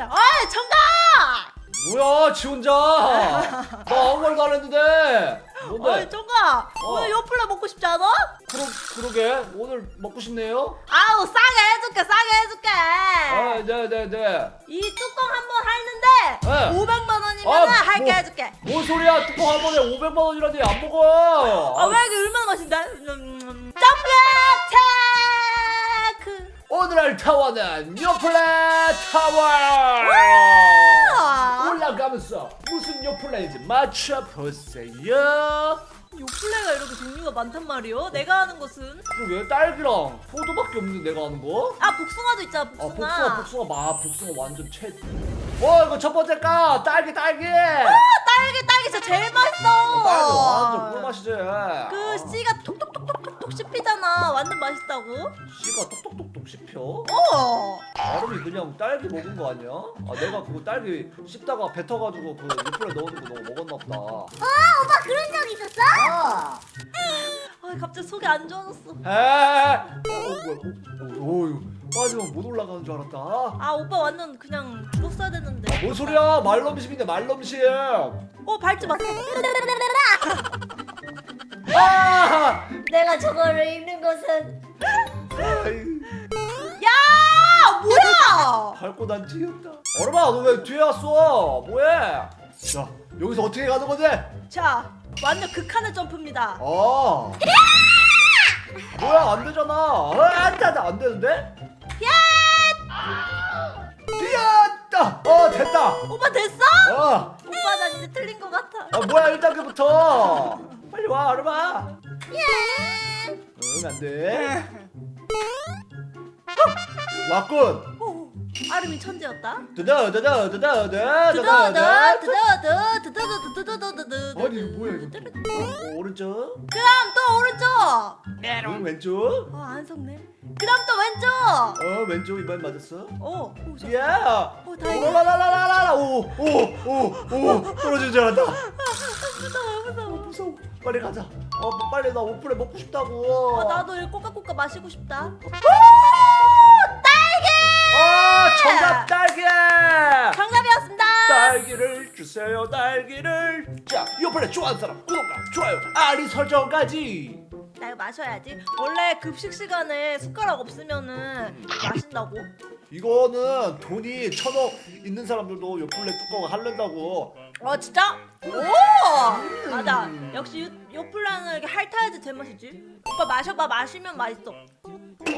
주세요. 아 정가! 뭐야 지 혼자 나 아무 말도 안 했는데 뭔데 어이 정가 어. 오늘 요플레 먹고 싶지 않아? 그러, 그러게 오늘 먹고 싶네요 아우 싸게 해줄게 싸게 해줄게. 아 네네네 이 뚜껑 한번 하는데 네. 500만 원이면 아, 할게 뭐. 해줄게. 뭔 소리야 뚜껑 한 번에 500만 원이라니 안 먹어 아 왜 이게 얼마나 맛있는데? 음, 점프테크. 오늘 타워는 요플레 타워 아, 올라가면서 무슨 요플레인지 맞춰보세요 요플레가 이렇게 종류가 많단 말이요. 내가 하는 것은 그러게 딸기랑 포도밖에 없는데 내가 하는 거? 아 복숭아도 있잖아 아 복숭아. 복숭아 복숭아 마 복숭아 완전 최. 어 이거 첫 번째 까 딸기 딸기. 딸기 딸기 진짜 제일 맛있어. 어, 딸기 완전 꿀맛이지. 그 씨가 톡톡톡 톡톡 씹히잖아. 완전 맛있다고. 씨가 똑똑똑똑 씹혀. 어. 아름이 그냥 딸기 먹은 거 아니야? 아 내가 그거 딸기 씹다가 뱉어가지고 그 넣는 거 너무 먹었나 보다. 오빠 그런 적 있었어? 아 갑자기 속이 안 좋아졌어. 에. 어, 어 뭐야? 어, 어, 어, 빠지면 못 올라가는 줄 알았다. 아 오빠 완전 그냥 죽었어야 됐는데. 뭔 소리야? 말넘심인데 말넘심. 어 밟지 마. 아! 내가 저거를 읽는 것은. 야 뭐야? 밟고 난 뒤였다. 얼마 너 왜 뒤에 왔어? 뭐해? 자 여기서 어떻게 가는 거지? 자 완전 극한의 점프입니다. 아 뭐야 안 되잖아. 아, 안 돼, 안 되는데? 뛰었다. 어 됐다. 오빠 됐어? 어. 오빠 나 이제 틀린 것 같아. 아 뭐야 1단계부터. 빨리 와 얼마. 예. 응 안 돼. 왔군. 오, 아름이 천재였다. 드다 드다 드다 드다 드더더 드다. 드더더 드더더 드더더더더. 아니 이거 뭐야 이거? 어, 오른쪽. 그럼 또 오른쪽. 응 왼쪽. 아안 속네. 그럼 또 왼쪽. 어 왼쪽 이번 맞았어? 오, 오, 저- 야! 오, 다행이다. 라라라라라라 오오오오 떨어진 줄 알았다. 무서워 무서워. 무서워. 빨리 가자. 어 빨리 나 오프레 먹고 싶다고. 어, 나도 이 꼬까꼬까 마시고 싶다. 아 정답 딸기. 정답이었습니다. 딸기를 주세요 딸기를. 자 오프레 좋아하는 사람 구독과 좋아요 알림 설정까지. 나 이거 마셔야지. 원래 급식 시간에 숟가락 없으면은 마신다고. 이거는 돈이 천억 있는 사람들도 요플레 뚜껑 할른다고. 어 진짜? 오 맞아. 역시 요- 요플라는 이렇게 핥아야지 제맛이지. 오빠 마셔봐. 마시면 맛있어.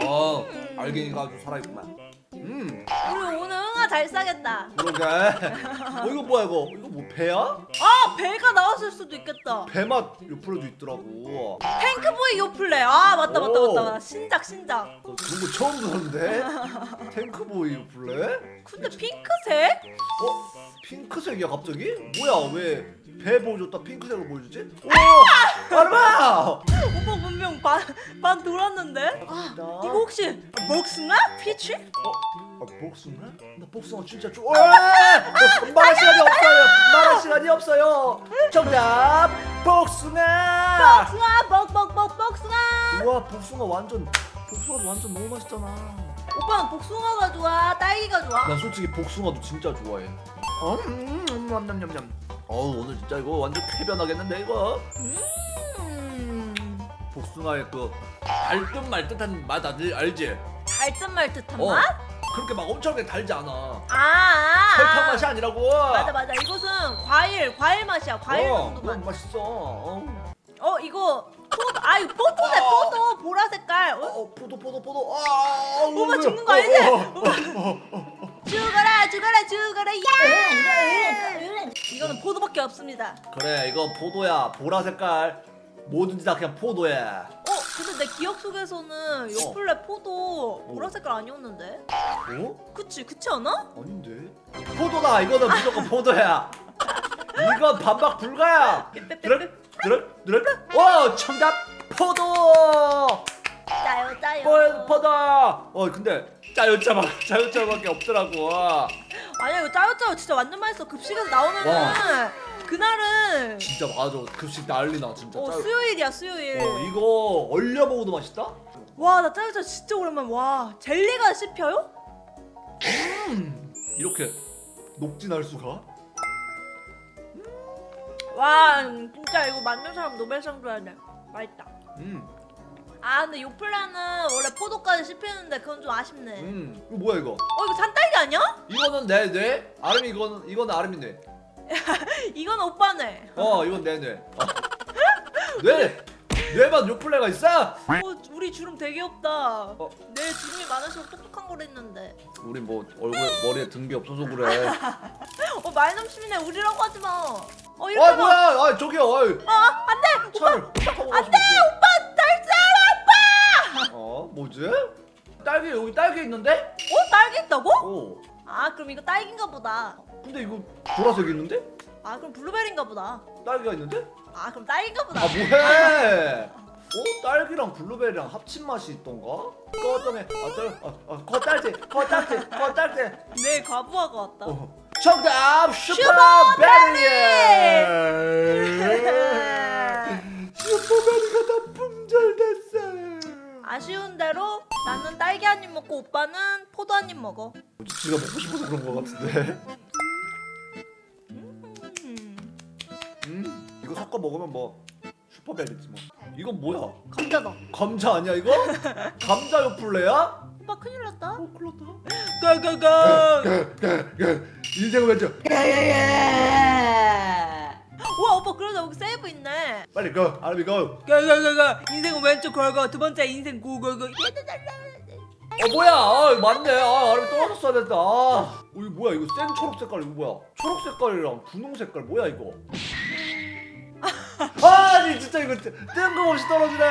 어 알갱이가 아주 살아있구만. 음 우리 오늘 응아 잘 싸겠다. 그러게. 어 이거 뭐야 이거? 이거 뭐 배야? 아 배가 나왔을 수도 있겠다. 배맛 요플레도 있더라고. 탱크보이 요플레. 아 맞다 맞다 오. 맞다. 신작 신작. 너 그런 거 처음 듣는데? 탱크보이 요플레? 근데 핑크색? 어? 핑크색이야 갑자기? 뭐야 왜 배 보여줬다 핑크색을 보여주지? 오! 아르마! 오빠 분명 반, 반 돌았는데? 아 이거 혹시 복숭아? 피치? 어? 아, 복숭아? 나 복숭아 진짜 좋아. 어, 말할 시간이 없어요. 말할 시간이 없어요. 정답 복숭아. 복숭아 뻑뻑뻑 복숭아 우와 복숭아 완전 복숭아도 완전 너무 맛있잖아. 오빠는 복숭아가 좋아 딸기가 좋아? 난 솔직히 복숭아도 진짜 좋아해. 어, 음, 음, 냠냠냠냠. 어우 오늘 진짜 이거 완전 쾌변하겠는데 이거. 음 복숭아의 그 달듯 말듯한 맛 알지? 알지? 달듯 말듯한 어. 맛? 그렇게 막 엄청나게 달지 않아. 아, 아 설탕 아. 맛이 아니라고. 맞아 맞아 이것은 과일 과일 맛이야 과일 어, 정도만 너무 맛있어. 어, 어 이거 포도 아 이거 포도네 어. 포도 보라 색깔 어? 어, 포도 포도 포도. 아, 오빠 어, 죽는 거 어, 아니지? 어, 오빠 죽어라 죽어라 죽어라 야 이거는 포도밖에 없습니다 그래 이거 포도야 보라 색깔 뭐든지 다 그냥 포도야. 어 근데 내 기억 속에서는 요플레 포도 보라 색깔 아니었는데 어? 그치 그치 않아? 아닌데? 포도다 이거는 무조건 포도야. 이건 반박 불가야. 드럭 드럭 드럭. 와 정답 포도. 짜요 짜요 포 포도. 어 근데 짜요짜마 짜요짜밖에 없더라고. 아니야 이거 짜요 짜요 진짜 완전 맛있어 급식에서 나오면은 와. 그날은 진짜 맞아 급식 난리나 진짜. 어 짜요. 수요일이야 수요일 어 이거 얼려 먹어도 맛있다. 와 나 짜요 짜요 진짜 오랜만 와 젤리가 씹혀요? 음 이렇게 녹진 할 수가? 와 진짜 이거 만든 사람 노벨상 줘야 돼 맛있다 음, 아 근데 요플라는 원래 포도까지 씹히는데 그건 좀 아쉽네 음, 이거 뭐야 이거? 어 이거 산딸기 아니야? 이거는 내 뇌, 아름이 이거는 이거는 아름이 뇌. 이건 오빠네 어, 이건 내 뇌. 어. 뇌, 뇌만 요플레가 있어? 어 우리 주름 되게 없다 어. 내 주름이 많을수록 똑똑한 걸 했는데 우리 뭐 얼굴 머리에 등기 없어서 그래. 어 말넘심이네 우리라고 하지 마어 아 이렇게 막 뭐야? 아 저기요. 아이. 아, 안돼! 차를 안돼! 오빠 딸기 여기 딸기 있는데? 어? 딸기 있다고? 오. 아 그럼 이거 딸기인가 보다 근데 이거 보라색 있는데? 아 그럼 블루베리인가 보다 딸기가 있는데? 아 그럼 딸기인가 보다 아 뭐해? 어? 딸기랑 블루베리랑 합친 맛이 있던가? 꺼점에 아 딸, 아, 아, 겉딸기, 겉딸기. 내 과부하가 왔다 어. 정답 슈퍼베리. 슈퍼베리가 다 품절됐어. 아쉬운 대로 나는 딸기 한 입 먹고 오빠는 포도 한 입 먹어 지가 먹고 싶어서 그런 거 같은데. 음, 음, 이거 섞어 먹으면 뭐 슈퍼베리지 뭐. 이건 뭐야? 감자다 감자 아니야 이거? 감자 요플레야? 오빠 큰일 났다 어, 큰일 났다. 가가가 인생 왼쪽. 우 와 오빠 그러다 여기 세이브 있네 빨리 고, 아름이 고. 가가가가 인생은 왼쪽 걸고 두 번째 인생 구걸고 어 뭐야? 아 맞네. 아 아름이 떨어졌어야 됐다. 아, 어, 이거 뭐야? 이거 센 초록 색깔 이거 뭐야? 초록 색깔이랑 분홍 색깔 뭐야 이거? 아니 진짜 이거 뜬- 뜬금없이 떨어지네.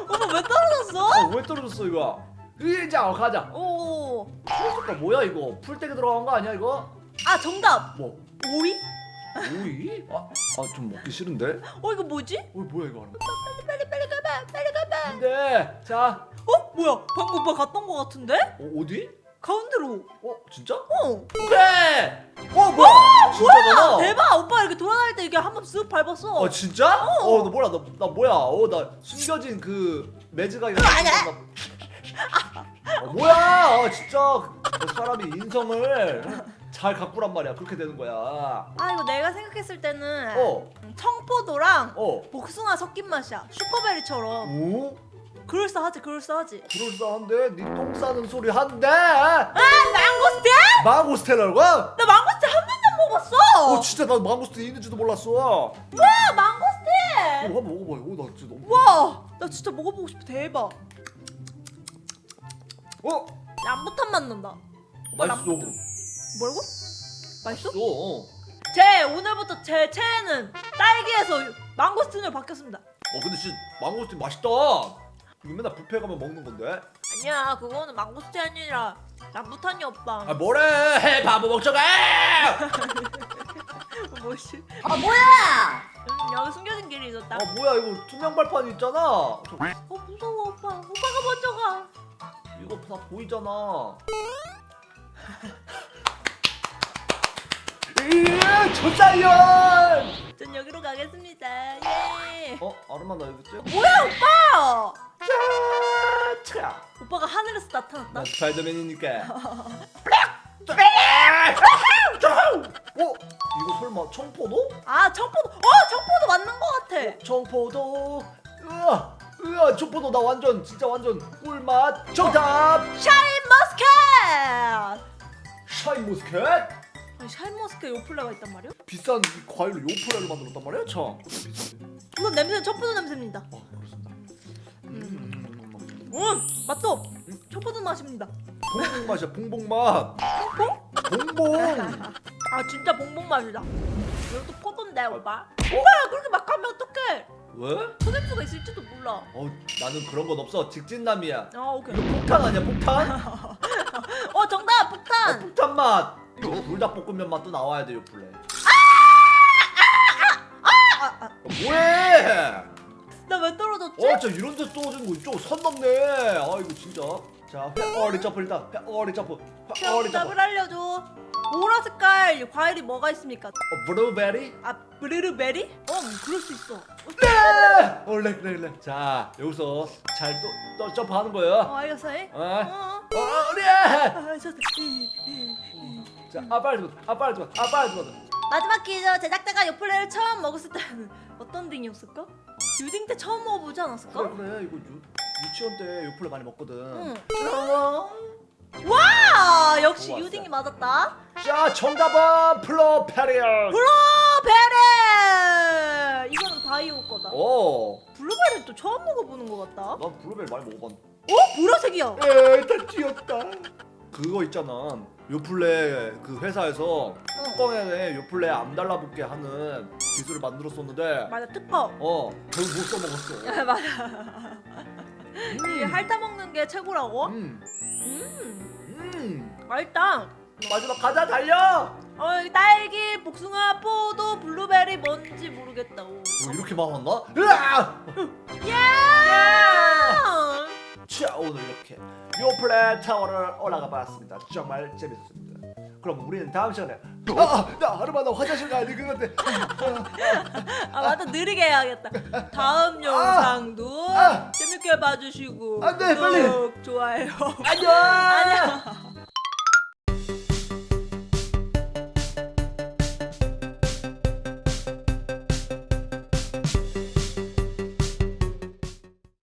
오빠 왜 떨어졌어? 어, 왜 떨어졌어 이거? 이제 어, 가자. 오. 초록 색깔 뭐야 이거? 풀떼기 들어간 거 아니야 이거? 아 정답. 뭐? 오이? 오이? 아, 아 좀 먹기 싫은데? 어 이거 뭐지? 어 뭐야 이거? 빨리 빨리 빨리 가봐. 빨리 가봐. 근데 자 어 뭐야? 방금 오빠 갔던 거 같은데? 어, 어디? 가운데로. 어 진짜? 어. 그래! 어 뭐야? 진짜잖아. 대박. 오빠 이렇게 돌아다닐 때 이게 한 번 쓱 밟았어. 어 진짜? 어. 어, 너 뭐야? 나, 나 뭐야? 어, 나 숨겨진 그 매즈가 있는 아니야. 어, 뭐야? 아 진짜 그 사람이 인성을 잘 가꾸란 말이야. 그렇게 되는 거야. 아 이거 내가 생각했을 때는 어, 청포도랑 어. 복숭아 섞인 맛이야. 슈퍼베리처럼. 오? 그럴싸하지 그럴싸하지. 그럴싸한데 니 똥 싸는 소리 한데 아 망고스틴? 망고스테라고? 나 망고스틴 한 번도 안 먹어봤어. 어 진짜 나 망고스테 있는지도 몰랐어. 어, 아 망고스틴. 한번 먹어봐. 어, 나 진짜 너무. 와, 나 진짜 먹어보고 싶어 대박. 어, 람부탄 맛 난다. 맛있어. 람부탄. 뭐라고? 맛있어? 어. 제 오늘부터 제 최애는 딸기에서 망고스틴으로 바뀌었습니다. 어 근데 진짜 망고스틴 맛있다. 이거 맨날 뷔페 가면 먹는 건데. 아니야, 그거는 망고스틴 아니라 람부탄이 오빠. 아 뭐래? 해 바보 먹자가. 뭐지? 아 뭐야? 음, 여기 숨겨진 길이 있었다. 아 뭐야 이거 투명 발판 있잖아. 저, 어 무서워 오빠. 오빠가 먼저 가. 이거 다 보이잖아. 예, 조사연. 전 여기로 가겠습니다. 예. 어, 아르마 나 여기 있지? 뭐야 오빠? 차. 오빠가 하늘에서 나타났다. 나 스파이더맨이니까. 어? 이거 설마 청포도? 아 청포도. 어 청포도 맞는 것 같아. 청포도. 으아, 으아, 청포도 나 완전 진짜 완전 꿀맛. 정답. 샤인 머스켓. 샤인 모스켓. 아니 샤인머스켓 요플레가 있단 말이야? 비싼 이 과일로 요플레를 만들었단 말이야, 참. 이건 냄새는 첩포도 냄새입니다. 어, 그렇습니다. 음, 음 맛도 첩포도 맛입니다. 봉봉 맛이야, 봉봉 맛. 봉? 봉봉. 아 진짜 봉봉 맛이다. 이것도 포도인데 오빠. 오빠 그렇게 막 가면 어떡해? 왜? 소냄새가 있을지도 몰라. 어, 나는 그런 건 없어. 직진남이야. 아 오케이. 폭탄 아니야, 폭탄? 어 정답 어, 폭탄. 폭탄 맛. 이거 불닭볶음면 맛도 나와야 돼, 요 플레. 아, 아, 어, 뭐해? 나 왜 떨어졌지? 어, 진짜 이런 데 떨어지는 거 이쪽 선 넘네. 아, 이거 진짜. 자, 회어리 점프 일단. 회어리 점프. 회어리 점프. 정답을 알려줘. 보라 색깔 과일이 뭐가 있습니까? 어, 블루베리? 아 블루베리? 어 그럴 수 있어. 네! 어, 렉, 렉, 렉. 자, 여기서 잘 또, 또 점프하는 거예요. 어 알겠어. 해. 어? 어. 어, 우리! 아, 저. 자, 아 빨리 줘. 아 빨리 줘. 아 빨리 줘. 마지막 퀴즈 제작자가 요플레를 처음 먹었을 때는 어떤 등이었을까? 유딩 때 처음 먹어보지 않았을까? 그래 그래 이거 유, 유치원 때 요플레 많이 먹거든. 응. 어? 와 역시 좋았어. 유딩이 맞았다. 자 정답은 플로페리얼. 블루베리 이거는 바이오 거다. 오. 블루베리 또 처음 먹어보는 것 같다. 난 블루베리 많이 먹어봤는데. 어 보라색이야. 에이 다 튀었다. 그거 있잖아. 요플레 그 회사에서 뚜껑에 요플레 안 달라붙게 하는 기술을 만들었었는데 맞아 특허. 어 결국 못 써먹었어. 아, 맞아. 이게 핥아 먹는 게 최고라고? 음. 음 음. 맛있다. 마지막 가자 달려. 어 딸기, 복숭아, 포도, 블루베리 뭔지 모르겠다. 오. 뭐 이렇게 많았나? 으아! 예! 자 오늘 이렇게 요플레 타워를 올라가 봤습니다. 정말 재밌었습니다. 그럼 우리는 다음 시간에 아, 나 하루만 더 화장실 가야 돼 그건데 아 맞다 느리게 해야겠다. 다음 영상도 아! 재밌게 봐주시고 안 돼, 빨리. 구독, 좋아요. 안녕. 안녕.